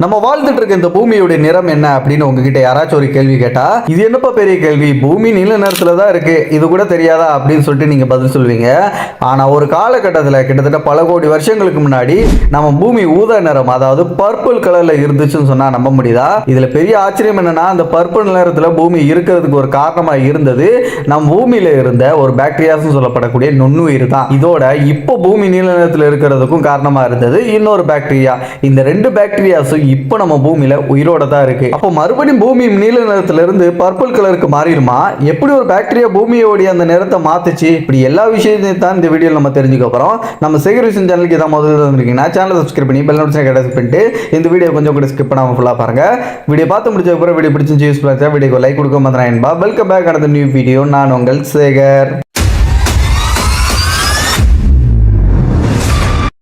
நம்ம வாழ்ந்துட்டு இருக்க இந்த பூமியுடைய நிறம் என்ன அப்படின்னு உங்ககிட்ட யாராச்சும் ஒரு கேள்வி கேட்டா இது என்னப்பா பெரிய கேள்வி? பூமி நீல நிறத்துல தான் இருக்கு. இது கூட தெரியாதா அப்படின்னு சொல்லிட்டு நீங்க பதில் சொல்லுவீங்க. ஆனா ஒரு காலகட்டத்தில் கிட்டத்தட்ட பல கோடி வருஷங்களுக்கு முன்னாடி நம்ம பூமி ஊதா நிறம் அதாவது பர்பிள் கலர்ல இருந்துச்சுன்னு சொன்னா நம்ப முடியுதா? இதுல பெரிய ஆச்சரியம் என்னன்னா அந்த பர்பிள் நிறத்துல பூமி இருக்கிறதுக்கு ஒரு காரணமா இருந்தது நம் பூமியில இருந்த ஒரு பாக்டீரியாஸ் சொல்லப்படக்கூடிய நுண்ணுயிர் தான். இதோட இப்போ பூமி நீல நிறத்துல இருக்கிறதுக்கும் காரணமா இருந்தது இன்னொரு பாக்டீரியா இந்த ரெண்டு பாக்டீரியாஸும் இப்போ நம்ம பூமியில உயிரோட தான் இருக்கு. அப்போ மறுபடியும் பூமி நீல நிறத்துல இருந்து பர்பிள் கலருக்கு மாறிடுமா? எப்படி ஒரு பாக்டீரியா பூமியோடைய அந்த நிறத்தை மாத்துச்சு? இப்படி எல்லா விஷயத்தையும் தான் இந்த வீடியோவில் நம்ம தெரிஞ்சுக்க போறோம். நம்ம சேகரிசன் சேனலுக்கு இதான் முதல்ல வந்திருக்கீங்கன்னா சேனலை சப்ஸ்கிரைப் பண்ணி பெல் நோட்டிஃபிகேஷன் கிடையாது பண்ணிட்டு இந்த வீடியோ கொஞ்சம் கூட ஸ்கிப் பண்ணாம ஃபுல்லாக பாருங்க. வீடியோ பார்த்து முடிச்ச அப்புறம் வீடியோ பிடிச்சி யூஸ் பண்ணா வீடியோக்கு லைக் கொடுக்க மாதிரி என்பா வெல்கம் பேக் அடுத்த நியூ வீடியோ நான் உங்கள் சேகர்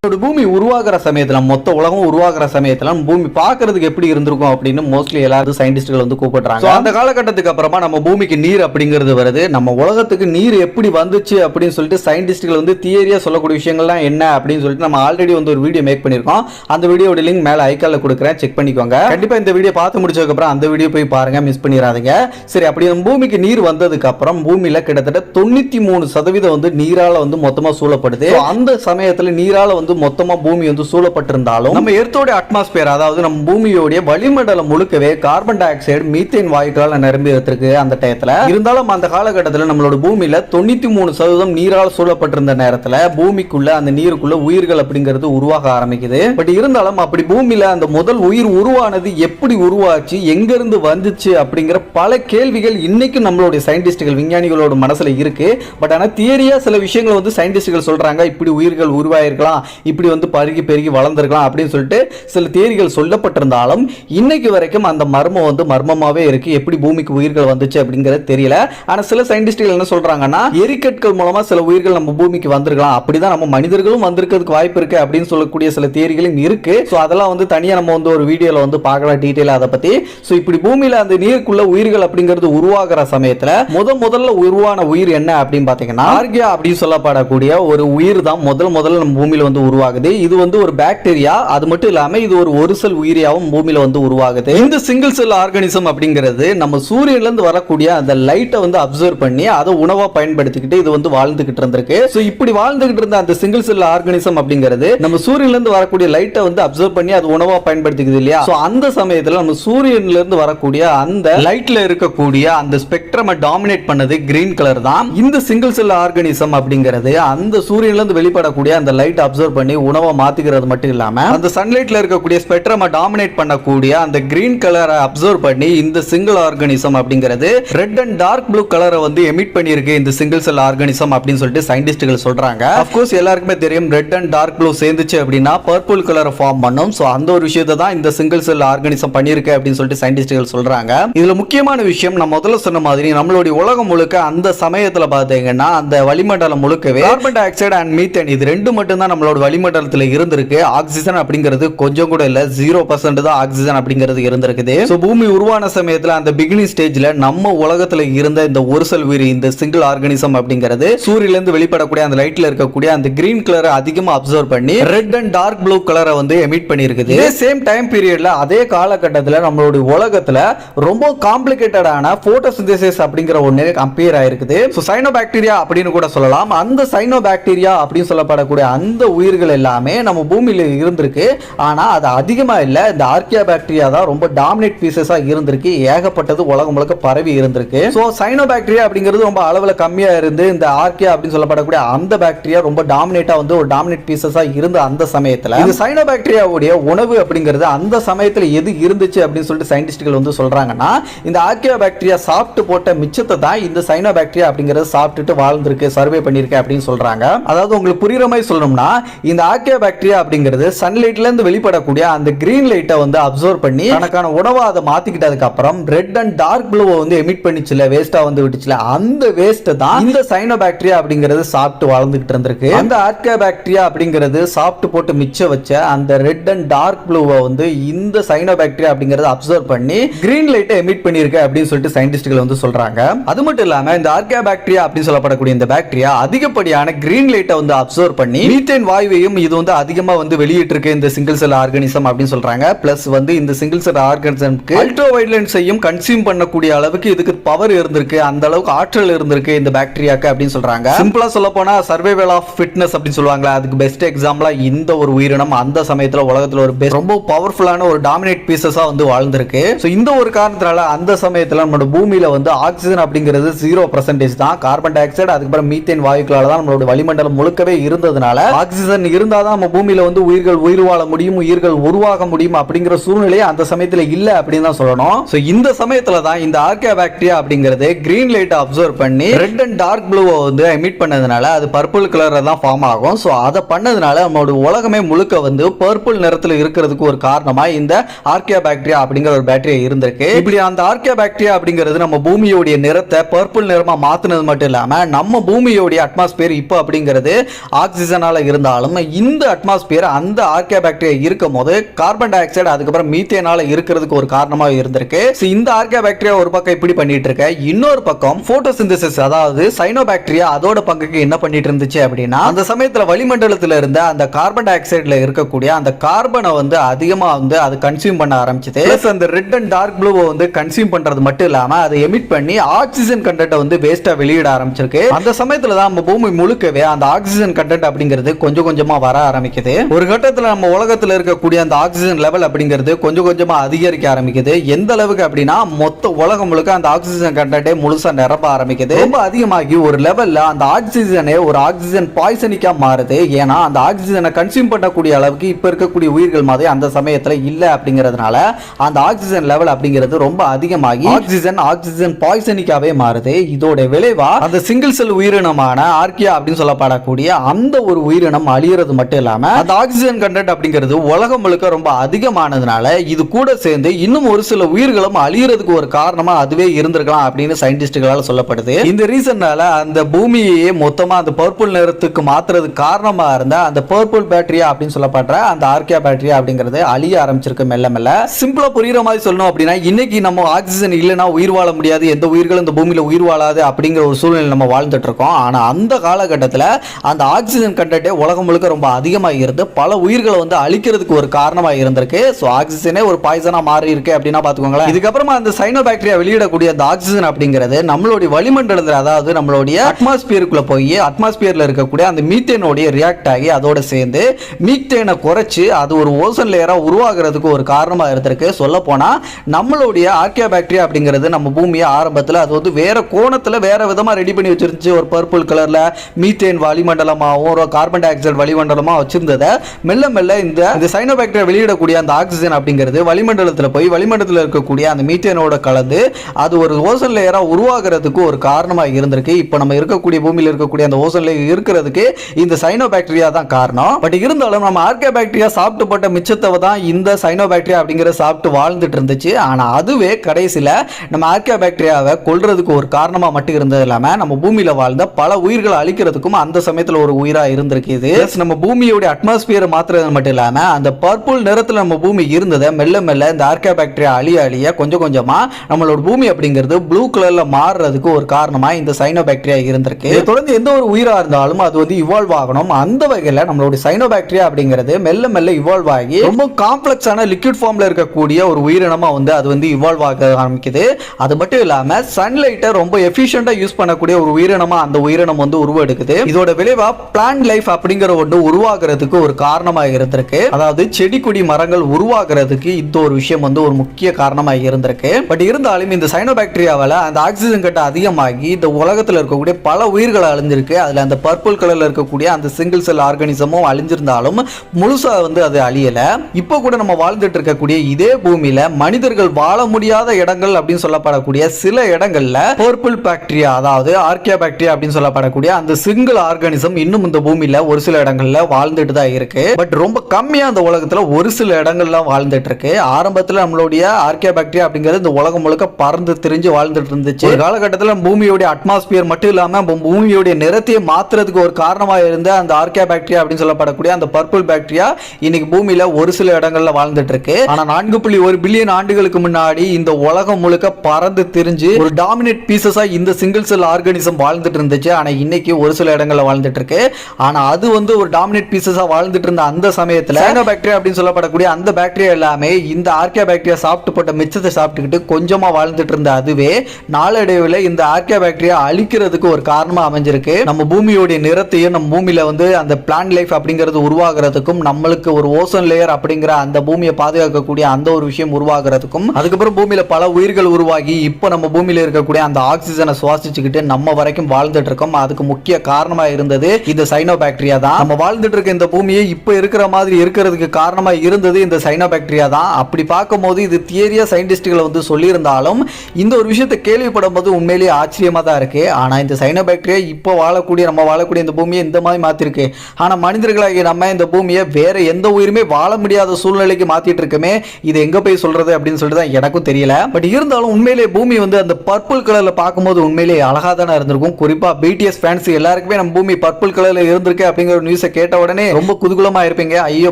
ஒரு பூமி உருவாகிற சமயத்தில் மொத்த உலகம் உருவாகிற சமயத்தில் பூமி பார்க்கறதுக்கு எப்படி இருந்திருக்கும் அப்படின்னு மோஸ்ட்லி எல்லாரும் சயின்டிஸ்ட்கள் வந்து கூப்பிடுறாங்க. அந்த காலகட்டத்துக்கு அப்புறமா நம்ம பூமிக்கு நீர் அப்படிங்கிறது வருது. நம்ம உலகத்துக்கு நீர் எப்படி வந்துச்சு அப்படின்னு சொல்லிட்டு சயின்டிஸ்ட்கள் வந்து தியரியா சொல்லக்கூடிய விஷயங்கள்லாம் என்ன அப்படின்னு சொல்லிட்டு நம்ம ஆல்ரெடி வந்து ஒரு வீடியோ மேக் பண்ணிருக்கோம் அந்த வீடியோட லிங்க் மேல ஐக்கால கொடுக்குறேன். செக் பண்ணிக்கோங்க. கண்டிப்பா இந்த வீடியோ பார்த்து முடிச்சதுக்கு அப்புறம் அந்த வீடியோ போய் பாருங்க. மிஸ் பண்ணிடாதீங்க. சரி அப்படி பூமிக்கு நீர் வந்ததுக்கு அப்புறம் பூமியில கிட்டத்தட்ட தொண்ணூத்தி மூணு சதவீதம் வந்து நீரால வந்து மொத்தமா சூழப்படுது. அந்த சமயத்துல நீரால வந்து மொத்தமா பூமி வந்து சூழப்பட்டிருந்தாலும் நம்ம எர்த்தோட அட்மாஸ்பியர் அதாவது நம்ம பூமியோடைய வளிமண்டலம் முழுக்கவே கார்பன் டை ஆக்சைடு மீத்தேன் வாயுக்களால் நிரம்பி இருக்கு அந்த டயத்தில். இருந்தாலும் அந்த காலகட்டத்தில் நம்மளோட பூமியில தொண்ணூத்தி மூணு சதவீதம் நீரால் சூழப்பட்டிருந்த நேரத்துல பூமிக்குள்ள அந்த நீருக்குள்ள உயிர்கள் அப்படிங்கிறது உருவாக ஆரம்பிக்குது. பட் இருந்தாலும் அப்படி பூமியில அந்த முதல் உயிர் உருவானது எப்படி உருவாச்சு எங்க இருந்து வந்துச்சு அப்படிங்கிற பல கேள்விகள் இன்னைக்கு நம்மளுடைய சயின்டிஸ்டுகள் விஞ்ஞானிகளோட மனசுல இருக்கு. பட் ஆனால் தியரியா சில விஷயங்கள் வந்து சயின்டிஸ்டுகள் சொல்றாங்க இப்படி உயிர்கள் உருவாயிருக்கலாம் இப்படி வந்து பருகி பெருகி வளர்ந்துருக்கலாம் அப்படின்னு சொல்லிட்டு சில தேரிகள் சொல்லப்பட்டிருந்தாலும் இன்னைக்கு வரைக்கும் அந்த மர்மம் வந்து மர்மமாகவே இருக்கு. எப்படி பூமிக்கு உயிர்கள் வந்துச்சு அப்படிங்கிறது தெரியல. ஆனால் சில சயின்டிஸ்டுகள் என்ன சொல்கிறாங்கன்னா எரிக்கற்கள் மூலமாக சில உயிர்கள் நம்ம பூமிக்கு வந்திருக்கலாம். அப்படிதான் நம்ம மனிதர்களும் வந்திருக்கிறதுக்கு வாய்ப்பு இருக்குது அப்படின்னு சொல்லக்கூடிய சில தேரிகளும் இருக்குது ஸோ அதெல்லாம் வந்து தனியாக நம்ம வந்து ஒரு வீடியோவில் வந்து பார்க்கலாம் டீட்டெயிலாக அதை பற்றி ஸோ இப்படி பூமியில் அந்த நீருக்குள்ள உயிர்கள் அப்படிங்கிறது உருவாகிற சமயத்தில் முத முதல்ல உருவான உயிர் என்ன அப்படின்னு பார்த்தீங்கன்னா ஆர்கியா அப்படின்னு சொல்லப்படக்கூடிய ஒரு உயிர் தான் முதல் முதல்ல நம்ம பூமியில் வந்து உருவாகுது. இது வந்து ஒரு பாக்டீரியா அது மட்டும் இல்லாம இது ஒரு ஒரு செல் உயிரியாவும் பூமியில வந்து உருவாகுது. இந்த சிங்கிள் செல் ஆர்கானிசம் அப்படிங்கிறது நம்ம சூரியன்ல இருந்து வரக்கூடிய அந்த லைட்டை வந்து அப்சர்வ் பண்ணி அதை உணவா பயன்படுத்திக்கிட்டு இது வந்து வாழ்ந்துகிட்டு இருந்திருக்கு. ஸோ இப்படி வாழ்ந்துகிட்டு இருந்த அந்த சிங்கிள் செல் ஆர்கானிசம் அப்படிங்கிறது நம்ம சூரியன்ல இருந்து வரக்கூடிய லைட்டை வந்து அப்சர்வ் பண்ணி அது உணவா பயன்படுத்திக்குது இல்லையா? ஸோ அந்த சமயத்துல நம்ம சூரியன்ல இருந்து வரக்கூடிய அந்த லைட்ல இருக்கக்கூடிய அந்த ஸ்பெக்ட்ரம் டாமினேட் பண்ணது கிரீன் கலர் தான். இந்த சிங்கிள் செல் ஆர்கானிசம் அப்படிங்கிறது அந்த சூரியன்ல இருந்து வெளிப்படக்கூடிய அந்த லைட் அப்சர்வ் பண்ணி உணவை மாத்திக்கிறது மட்டும் இல்லாம அந்த சன்லைட்ல இருக்கக்கூடிய ஸ்பெக்ட்ரம் டாமினேட் பண்ணக்கூடிய அந்த கிரீன் கலரை அப்சர்வ் பண்ணி இந்த சிங்கிள் ஆர்கானிசம் அப்படிங்கிறது ரெட் அண்ட் டார்க் ப்ளூ கலரை வந்து எமிட் பண்ணியிருக்கு இந்த சிங்கிள் செல் ஆர்கானிசம் அப்படின்னு சொல்லிட்டு சயின்டிஸ்டுகள் சொல்றாங்க. அப்கோர்ஸ் எல்லாருக்குமே தெரியும் ரெட் அண்ட் டார்க் ப்ளூ சேர்ந்துச்சு அப்படின்னா பர்பிள் கலரை ஃபார்ம் பண்ணும். ஸோ அந்த ஒரு விஷயத்தை தான் இந்த சிங்கிள் செல் ஆர்கானிசம் பண்ணியிருக்கு அப்படின்னு சொல்லிட்டு சயின்டிஸ்டுகள் சொல்றாங்க. இதுல முக்கியமான விஷயம் நான் முதல்ல சொன்ன மாதிரி நம்மளுடைய உலகம் முழுக்க அந்த சமயத்துல பாத்தீங்கன்னா அந்த வளிமண்டலம் முழுக்கவே carbon dioxide and methane இது ரெண்டு மட்டும் தான் நம்மளோட வளிமண்டலத்துல இருந்திருக்கு. ஆக்சிஜன் அப்படிங்கிறது கொஞ்சம் கூட இல்ல ஜீரோ பர்சன்ட் தான் ஆக்சிஜன் அப்படிங்கிறது இருந்திருக்குது. ஸோ பூமி உருவான சமயத்துல அந்த பிகினிங் ஸ்டேஜ்ல நம்ம உலகத்துல இருந்த இந்த ஒரு செல் உயிர் இந்த சிங்கிள் ஆர்கானிசம் அப்படிங்கிறது சூரியலேருந்து வெளிப்படக்கூடிய அந்த லைட்ல இருக்கக்கூடிய அந்த கிரீன் கலரை அதிகமா அப்சர்வ் பண்ணி ரெட் அண்ட் டார்க் ப்ளூ கலரை வந்து எமிட் பண்ணியிருக்குது இதே சேம் டைம் பீரியட்ல அதே காலகட்டத்தில் நம்மளுடைய உலகத்துல ரொம்ப காம்ப்ளிகேட்டடான போட்டோசிந்தசிஸ் அப்படிங்கிற ஒன்று கம்பேர் ஆயிருக்குது. ஸோ சைனோ பாக்டீரியா அப்படின்னு கூட சொல்லலாம். அந்த சைனோ பாக்டீரியா அப்படின்னு சொல்லப்படக்கூடிய அந்த உயிர் உயிர்கள் எல்லாமே நம்ம பூமியில் இருந்திருக்கு. ஆனா அது அதிகமா இல்லை. இந்த ஆர்கியா பாக்டீரியா தான் ரொம்ப டாமினேட் பீசஸாக இருந்திருக்கு. ஏகப்பட்டது உலகம் முழுக்க பரவி இருந்திருக்கு. ஸோ சைனோ பாக்டீரியா அப்படிங்கிறது ரொம்ப அளவில் கம்மியா இருந்து இந்த ஆர்கியா அப்படின்னு சொல்லப்படக்கூடிய அந்த பாக்டீரியா ரொம்ப டாமினேட்டா வந்து ஒரு டாமினேட் பீசஸாக இருந்த அந்த சமயத்தில் இந்த சைனோ பாக்டீரியாவுடைய உணவு அப்படிங்கிறது அந்த சமயத்தில் எது இருந்துச்சு அப்படின்னு சொல்லிட்டு சயின்டிஸ்ட்கள் வந்து சொல்றாங்கன்னா இந்த ஆர்கியா பாக்டீரியா சாப்பிட்டு போட்ட மிச்சத்தை தான் இந்த சைனோ பாக்டீரியா அப்படிங்கிறது சாப்பிட்டுட்டு வாழ்ந்திருக்கு சர்வே பண்ணிருக்கு அப்படின்னு சொல்றாங்க. அதாவது உங்களுக்கு புரிகிற மாதிரி சொல்லணும்னா இந்த ஆர்கியா பாக்டீரியா அப்படிங்கிறது சன்லைட்ல இருந்து வெளிப்படக்கூடிய அந்த கிரீன் லைட்டை வந்து அப்சர்வ் பண்ணி தனக்கான உணவை அதை மாத்திக்கிட்டதுக்கு அப்புறம் ரெட் அண்ட் டார்க் ப்ளூவை வந்து எமிட் பண்ணிச்சுல வேஸ்டா வந்து விட்டுச்சுல அந்த வேஸ்ட் தான் இந்த சைனோ பாக்டீரியா அப்படிங்கிறது சாப்பிட்டு வளர்ந்துகிட்டு இருந்திருக்கு. அந்த ஆர்கியா பாக்டீரியா அப்படிங்கிறது சாப்பிட்டு போட்டு மிச்சம் வச்ச அந்த ரெட் அண்ட் டார்க் ப்ளூவை வந்து இந்த சைனோ பாக்டீரியா அப்படிங்கறத அப்சர்வ் பண்ணி கிரீன் லைட்டை எமிட் பண்ணியிருக்க அப்படின்னு சொல்லிட்டு சயின்டிஸ்ட்கள் வந்து சொல்றாங்க. அது மட்டும் இல்லாம இந்த ஆர்கியா பாக்டீரியா அப்படின்னு சொல்லப்படக்கூடிய இந்த பாக்டீரியா அதிகப்படியான கிரீன் லைட்டை வந்து அப்சர்வ் பண்ணி மீத்தேன் வாயு விளைவையும் இது வந்து அதிகமாக வந்து வெளியிட்டிருக்கு இந்த சிங்கிள் செல் ஆர்கானிசம் அப்படின்னு சொல்கிறாங்க ப்ளஸ் வந்து இந்த சிங்கிள் செல் ஆர்கானிசம்க்கு அல்ட்ரா வைலன்ஸையும் கன்சியூம் பண்ணக்கூடிய அளவுக்கு இதுக்கு பவர் இருந்திருக்கு. அந்த அளவுக்கு ஆற்றல் இருந்திருக்கு இந்த பாக்டீரியாக்கு அப்படின்னு சொல்கிறாங்க சிம்பிளாக சொல்ல போனால் சர்வைவல் ஆஃப் ஃபிட்னஸ் அப்படின்னு சொல்லுவாங்களா அதுக்கு பெஸ்ட் எக்ஸாம்பிளாக இந்த ஒரு உயிரினம் அந்த சமயத்தில் உலகத்தில் ஒரு பெஸ்ட் ரொம்ப பவர்ஃபுல்லான ஒரு டாமினேட் பீசஸாக வந்து வாழ்ந்திருக்கு. ஸோ இந்த ஒரு காரணத்தினால அந்த சமயத்தில் நம்மளோட பூமியில் வந்து ஆக்சிஜன் அப்படிங்கிறது ஜீரோ பர்சன்டேஜ் தான். கார்பன் டை ஆக்சைடு அதுக்கப்புறம் மீத்தேன் வாயுக்களால் தான் நம்மளோட வளிமண்டலம் முழுக்கவே இருந்ததுனால ஆக்சிஜன் இருந்தால் தான் நம்ம பூமியில் வந்து உயிர்கள் உயிர் வாழ முடியும் உயிர்கள் உருவாக முடியும் அப்படிங்கிற சூழ்நிலையே அந்த சமயத்தில் இல்லை அப்படின்னு தான் சொல்லணும். ஸோ இந்த சமயத்தில் தான் இந்த ஆர்கே பாக்டீரியா அப்படிங்கிறது கிரீன் லைட்டை அப்சர்வ் பண்ணி ரெட் அண்ட் டார்க் ப்ளூவை வந்து எமிட் பண்ணதுனால அது பர்பிள் கலரில் தான் ஃபார்ம் ஆகும். ஸோ அதை பண்ணதுனால நம்மளோட உலகமே முழுக்க வந்து பர்பிள் நிறத்தில் இருக்கிறதுக்கு ஒரு காரணமாக இந்த ஆர்கியா பாக்டீரியா அப்படிங்கிற ஒரு பாக்டீரியா இருந்திருக்கு. இப்படி அந்த ஆர்கியா பாக்டீரியா அப்படிங்கிறது நம்ம பூமியோடைய நிறத்தை பர்பிள் நிறமாக மாற்றினது மட்டும் இல்லாமல் நம்ம பூமியோடைய அட்மாஸ்பியர் இப்போ அப்படிங்கிறது ஆக்சிஜனால இருந்தாலும் இந்த அட்மாஸ்பியர் அந்த ஆர்கே பாக்டீரியா இருக்கும் போது கார்பன் டை ஆக்சைடு அதுக்கப்புறம் மீத்தேனால இருக்கிறதுக்கு ஒரு காரணமாக இருந்திருக்கு. இந்த ஆர்கே பாக்டீரியா ஒரு பக்கம் இப்படி பண்ணிட்டு இருக்க. இன்னொரு பக்கம் போட்டோசிந்தசிஸ் அதாவது சைனோபாக்டீரியா அதோட பங்குக்கு என்ன பண்ணிட்டு இருந்துச்சு அப்படின்னா அந்த சமயத்தில் வளிமண்டலத்தில் இருந்த அந்த கார்பன் டை ஆக்சைடில் இருக்கக்கூடிய அந்த கார்பனை வந்து அதிகமாக வந்து அது கன்சியூம் பண்ண ஆரம்பிச்சது. ப்ளஸ் அந்த ரெட் அண்ட் டார்க் ப்ளூவை வந்து கன்சியூம் பண்றது மட்டும் இல்லாமல் அதை எமிட் பண்ணி ஆக்சிஜன் கண்டென்ட்டை வந்து வேஸ்ட்டாக வெளியிட ஆரம்பிச்சிருக்கு. அந்த சமயத்தில் தான் நம்ம பூமி முழுக்கவே அந்த ஆக்சிஜன் கண்டென்ட் அப்படிங்கிறது கொஞ்சம் கொஞ்சம் வர ஆரம்பிக்குது. ஒரு கட்டத்தில் நம்ம உலகத்தில் இருக்கக்கூடிய அந்த ஆக்சிஜன் லெவல் அப்படிங்கிறது கொஞ்சம் கொஞ்சமா அதிகரிக்க ஆரம்பிக்குது. எந்த அளவுக்கு அப்படின்னா மொத்த உலகம் முழுக்க அந்த ஆக்சிஜன் கண்டென்ட்டே முழுசா நிரப்ப ஆரம்பிக்குது. ரொம்ப அதிகமாகி ஒரு லெவல்ல அந்த ஆக்சிஜனே ஒரு ஆக்சிஜன் பாய்சனிக்கா மாறுது. ஏன்னா அந்த ஆக்சிஜனை கன்சியூம் பண்ணக்கூடிய அளவுக்கு இப்ப இருக்கக்கூடிய உயிர்கள் மாதிரி அந்த சமயத்துல இல்லை அப்படிங்கிறதுனால அந்த ஆக்சிஜன் லெவல் அப்படிங்கிறது ரொம்ப அதிகமாகி ஆக்சிஜன் ஆக்சிஜன் பாய்சனிக்காவே மாறுது. இதோட விளைவா அந்த சிங்கிள் செல் உயிரினமான ஆர்கியா அப்படின்னு சொல்லப்படக்கூடிய அந்த ஒரு உயிரினம் அழியறது மட்டும் இல்லாம அந்த ஆக்சிஜன் கண்டென்ட் அப்படிங்கிறது உலகம் முழுக்க ரொம்ப அதிகமானதுனால இது கூட சேர்ந்து இன்னும் ஒரு சில உயிர்களும் அழியறதுக்கு ஒரு காரணமா அதுவே இருந்திருக்கலாம் அப்படின்னு சயின்டிஸ்டுகளால சொல்லப்படுது. இந்த ரீசன்னால அந்த பூமியையே மொத்தமா அந்த பர்பிள் நிறத்துக்கு மாத்துறதுக்கு காரணமா இருந்த அந்த பர்பிள் பேட்டரியா அப்படின்னு சொல்லப்படுற அந்த ஆர்கியா பேட்டரியா அப்படிங்கிறது அழிய ஆரம்பிச்சிருக்கு மெல்ல மெல்ல. சிம்பிளா புரியுற மாதிரி சொல்லணும் அப்படின்னா இன்னைக்கு நம்ம ஆக்சிஜன் இல்லைன்னா உயிர் வாழ முடியாது எந்த உயிர்களும் இந்த பூமியில உயிர் வாழாது அப்படிங்கிற ஒரு சூழ்நிலை நம்ம வாழ்ந்துட்டு இருக்கோம். ஆனா அந்த காலகட்டத்தில் அந்த ஆக்சிஜன் கண்டென்ட்டே உலகம் உங்களுக்கு ரொம்ப அதிகமாக இருந்து பல உயிர்களை வந்து அழிக்கிறதுக்கு ஒரு காரணமாக இருந்திருக்கு. ஸோ ஆக்சிஜனே ஒரு பாய்சனா மாறி இருக்கு அப்படின்னா பார்த்துக்கோங்களேன். இதுக்கப்புறமா அந்த சைனோ பாக்டீரியா வெளியிடக்கூடிய அந்த ஆக்சிஜன் அப்படிங்கிறது நம்மளுடைய வளிமண்டலத்தில் அதாவது நம்மளுடைய அட்மாஸ்பியருக்குள்ளே போய் அட்மாஸ்பியரில் இருக்கக்கூடிய அந்த மீத்தேனோடைய ரியாக்ட் ஆகி அதோட சேர்ந்து மீத்தேனை குறைச்சி அது ஒரு ஓசன் லேயராக உருவாகிறதுக்கு ஒரு காரணமாக இருந்திருக்கு. சொல்ல போனால் நம்மளுடைய ஆர்கியா பாக்டீரியா அப்படிங்கிறது நம்ம பூமியை ஆரம்பத்தில் அது வந்து வேற கோணத்தில் வேற விதமாக ரெடி பண்ணி வச்சிருந்துச்சு. ஒரு பர்பிள் கலர்ல மீத்தேன் வளிமண்டலமாகவும் ஒரு கார்பன் டை ஆக்சைடு வளிமண்டலமாக வச்சிருந்ததை மெல்ல மெல்ல இந்த இந்த சைனோபாக்டீரியா வெளியிடக்கூடிய அந்த ஆக்சிஜன் அப்படிங்கிறது வளிமண்டலத்தில் போய் வளிமண்டலத்தில் இருக்கக்கூடிய அந்த மீத்தேனோட கலந்து அது ஒரு ஓசன் லேயராக உருவாகிறதுக்கு ஒரு காரணமாக இருந்திருக்கு. இப்போ நம்ம இருக்கக்கூடிய பூமியில் இருக்கக்கூடிய அந்த ஓசன் லேயர் இருக்கிறதுக்கு இந்த சைனோ பாக்டீரியா தான் காரணம். பட் இருந்தாலும் நம்ம ஆர்கே பாக்டீரியா சாப்பிட்டு போட்ட மிச்சத்தை தான் இந்த சைனோ பாக்டீரியா அப்படிங்கிற சாப்பிட்டு வாழ்ந்துட்டு இருந்துச்சு. ஆனால் அதுவே கடைசியில் நம்ம ஆர்கே பாக்டீரியாவை கொள்றதுக்கு ஒரு காரணமாக மட்டும் இருந்தது இல்லாமல் நம்ம பூமியில் வாழ்ந்த பல உயிர்களை அழிக்கிறதுக்கும் அந்த சமயத்தில் ஒரு உயிராக இருந்திருக்கு இது. Plus நம்ம பூமியோட அட்மாஸ்பியரை மாத்துறது மட்டும் இல்லாமல் அந்த பர்பிள் நிறத்தில் நம்ம பூமி இருந்ததை மெல்ல மெல்ல இந்த ஆர்கே பாக்டீரியா அழிய அழிய கொஞ்சம் கொஞ்சமாக நம்மளோட பூமி அப்படிங்கிறது ப்ளூ கலரில் மாறுறதுக்கு ஒரு காரணமாக இந்த சைனோ பாக்டீரியா இருந்திருக்கு. இதை தொடர்ந்து எந்த ஒரு உயிராக இருந்தாலும் அது வந்து இவால்வ் ஆகணும். அந்த வகையில் நம்மளோட சைனோ பாக்டீரியா அப்படிங்கிறது மெல்ல மெல்ல இவால்வ் ஆகி ரொம்ப காம்ப்ளெக்ஸான லிக்விட் ஃபார்மில் இருக்கக்கூடிய ஒரு உயிரினமாக வந்து அது வந்து இவால்வ் ஆக ஆரம்பிக்குது. அது மட்டும் இல்லாமல் சன்லைட்டை ரொம்ப எஃபிஷியண்டாக யூஸ் பண்ணக்கூடிய ஒரு உயிரினமாக அந்த உயிரினம் வந்து உருவெடுக்குது. இதோட விளைவாக பிளான் லைஃப் அப்படிங்கிற கொண்டு உருவாகிறதுக்கு ஒரு காரணமாக இருந்திருக்கு. அதாவது செடி கொடி மரங்கள் உருவாகிறதுக்கு இந்த ஒரு விஷயம் வந்து ஒரு முக்கிய காரணமாக இருந்திருக்கு. பட் இருந்தாலும் இந்த சைனோபாக்டீரியாவால அந்த ஆக்சிஜன் கட்ட அதிகமாகி இந்த உலகத்துல இருக்கக்கூடிய பல உயிர்களை அழிஞ்சிருக்கு. அதுல அந்த பர்பிள் கலர்ல இருக்கக்கூடிய அந்த சிங்கிள் செல் ஆர்கானிசமும் அழிஞ்சிருந்தாலும் முழுசா வந்து அது அழியல. இப்போ கூட நம்ம வாழ்ந்துட்டு இருக்கக்கூடிய இதே பூமியில மனிதர்கள் வாழ முடியாத இடங்கள் அப்படின்னு சொல்லப்படக்கூடிய சில இடங்கள்ல பர்பிள் பாக்டீரியா அதாவது ஆர்கியா பாக்டீரியா அப்படின்னு சொல்லப்படக்கூடிய அந்த சிங்கிள் ஆர்கானிசம் இன்னும் இந்த பூமியில ஒரு சில இடங்கள் இடங்கள்ல வாழ்ந்துட்டு தான் இருக்கு. பட் ரொம்ப கம்மியா அந்த உலகத்துல ஒரு சில இடங்கள்ல வாழ்ந்துட்டு இருக்கு. ஆரம்பத்துல நம்மளுடைய ஆர்கே பாக்டீரியா அப்படிங்கிறது இந்த உலகம் முழுக்க பறந்து திரிஞ்சு வாழ்ந்துட்டு இருந்துச்சு. காலகட்டத்தில் அட்மாஸ்பியர் மட்டும் இல்லாம பூமியோடைய நிறத்தையே மாத்துறதுக்கு ஒரு காரணமா இருந்த அந்த ஆர்கே பாக்டீரியா அப்படின்னு சொல்லப்படக்கூடிய அந்த பர்பிள் பாக்டீரியா இன்னைக்கு பூமியில ஒரு சில இடங்கள்ல வாழ்ந்துட்டு இருக்கு. ஆனா நான்கு புள்ளி ஒரு பில்லியன் ஆண்டுகளுக்கு முன்னாடி இந்த உலகம் முழுக்க பறந்து திரிஞ்சு ஒரு டாமினேட் பீசஸா இந்த சிங்கிள் செல் ஆர்கானிசம் வாழ்ந்துட்டு இருந்துச்சு. ஆனா இன்னைக்கு ஒரு சில இடங்கள்ல வாழ்ந்துட்டு இருக்கு. ஆனா அது வந்து ஒரு டாமினேட் பீசஸா வாழ்ந்துட்டு இருந்த அந்த சமயத்துல சைனோ பாக்டீரியா அப்படின்னு சொல்லப்படக்கூடிய அந்த பாக்டீரியா எல்லாமே இந்த ஆர்கியா பாக்டீரியா சாப்பிட்டு போட்ட மிச்சத்தை சாப்பிட்டுக்கிட்டு கொஞ்சமா வாழ்ந்துட்டு இருந்த அதுவே நாளடைவில் இந்த ஆர்கியா பாக்டீரியா அழிக்கிறதுக்கு ஒரு காரணமா அமைஞ்சிருக்கு. நம்ம பூமியோடைய நிறத்தையும் நம்ம பூமியில வந்து அந்த பிளான் லைஃப் அப்படிங்கிறது உருவாகிறதுக்கும் நம்மளுக்கு ஒரு ஓசோன் லேயர் அப்படிங்கிற அந்த பூமியை பாதுகாக்கக்கூடிய அந்த ஒரு விஷயம் உருவாகிறதுக்கும் அதுக்கப்புறம் பூமியில பல உயிர்கள் உருவாகி இப்போ நம்ம பூமியில இருக்கக்கூடிய அந்த ஆக்சிஜனை சுவாசிச்சுக்கிட்டு நம்ம வரைக்கும் வாழ்ந்துட்டு இருக்கோம். அதுக்கு முக்கிய காரணமா இருந்தது இந்த சைனோ பாக்டீரியா தான். நம்ம வாழ்ந்துட்டு இருக்க இந்த பூமியை இப்போ இருக்கிற மாதிரி இருக்கிறதுக்கு காரணமாக இருந்தது இந்த சைனா பாக்டீரியா தான். அப்படி பார்க்கும்போது இது தியரியாக சயின்டிஸ்ட்டுகளை வந்து சொல்லியிருந்தாலும் இந்த ஒரு விஷயத்தை கேள்விப்படும் போது உண்மையிலேயே ஆச்சரியமா தான் இருக்குது ஆனால் இந்த சைனா பாக்டீரியா இப்போ வாழக்கூடிய நம்ம வாழக்கூடிய இந்த பூமியை இந்த மாதிரி மாற்றிருக்கு ஆனால் மனிதர்களாகிய நம்ம இந்த பூமியை வேறு எந்த உயிருமே வாழ முடியாத சூழ்நிலைக்கு மாற்றிட்டு இருக்கமே. இது எங்கே போய் சொல்கிறது அப்படின்னு சொல்லிட்டு தான் எனக்கும் தெரியல. பட் இருந்தாலும் உண்மையிலேயே பூமி வந்து அந்த பர்பிள் கலரில் பார்க்கும்போது உண்மையிலேயே அழகாக தானே இருந்திருக்கும். குறிப்பாக பிடிஎஸ் ஃபேன்ஸ் எல்லாருக்குமே நம்ம பூமி பர்பிள் கலரில் இருந்திருக்கு அப்படிங்கிற நியூஸை கேட்ட உடனே ரொம்ப குதூகலமா இருப்பீங்க. ஐயோ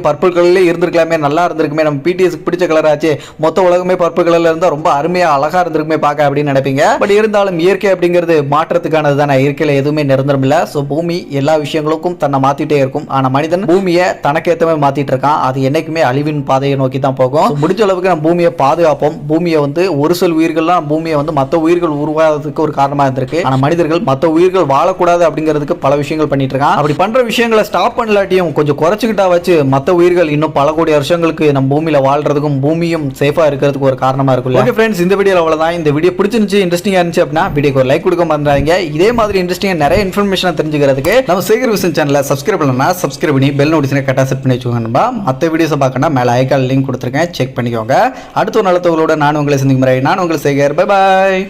பர்பிள் கலர்ல இருந்திருக்கலாமே நல்லா இருந்திருக்குமே. நம்ம பிடிஎஸ்க்கு பிடிச்ச கலர் ஆச்சு. மொத்த உலகமே பர்பிள் கலர்ல இருந்தால் ரொம்ப அருமையா அழகா இருந்திருக்குமே பார்க்க அப்படின்னு நினைப்பீங்க. பட் இருந்தாலும் இயற்கை அப்படிங்கிறது மாற்றத்துக்கானது தானே. இயற்கையில் எதுவுமே நிரந்தரம் இல்ல. ஸோ பூமி எல்லா விஷயங்களுக்கும் தன்னை மாற்றிட்டே இருக்கும். ஆனால் மனிதன் பூமியை தனக்கேற்ற மாதிரி மாத்திட்டு இருக்கான். அது என்னைக்குமே அழிவின் பாதையை நோக்கி தான் போகும். முடிஞ்ச அளவுக்கு நம்ம பூமியை பாதுகாப்போம். பூமியை வந்து ஒரு சில உயிர்கள்லாம் பூமியை வந்து மற்ற உயிர்கள் உருவாகிறதுக்கு ஒரு காரணமா இருந்திருக்கு. ஆனா மனிதர்கள் மற்ற உயிர்கள் வாழக்கூடாது அப்படிங்கிறதுக்கு பல விஷயங்கள் பண்ணிட்டு இருக்கான். அப்படி பண்ற விஷயங்களை ஸ்டாப் பண்ணலாட்டியும் கொஞ்சம் குறைச்சிக்கிட்டா வச்சு மற்ற உயிர்கள் இன்னும் பல கோடி வருஷங்களுக்கு நம்ம பூமியில் வாழ்றதுக்கும் பூமியும் சேஃபாக இருக்கிறதுக்கு ஒரு காரணமாக இருக்கும் ஓகே ஃப்ரெண்ட்ஸ் இந்த வீடியோ அவ்வளோதான் இந்த வீடியோ பிடிச்சிருந்துச்சு இன்ட்ரெஸ்டிங்காக இருந்துச்சு அப்படின்னா வீடியோக்கு ஒரு லைக் கொடுக்க மறந்துடாதீங்க. இதே மாதிரி இன்ட்ரெஸ்டிங்காக நிறைய இன்ஃபர்மேஷன் தெரிஞ்சுக்கிறதுக்கு நம்ம சேகர் விசன் சேனலை சப்ஸ்கிரைப் பண்ணலன்னா சப்ஸ்கிரைப் பண்ணி பெல் நோட்டிஸ்னே கரெக்டாக செட் பண்ணி வச்சுக்கோங்க நண்பா. மற்ற வீடியோஸை பார்க்கணும் மேலே ஐக்கால் லிங்க் கொடுத்துருக்கேன். செக் பண்ணிக்கோங்க. அடுத்த ஒரு நல்ல நான் உங்களை சந்திக்கும் முறை நான் உங்களை சேகர் பை பாய்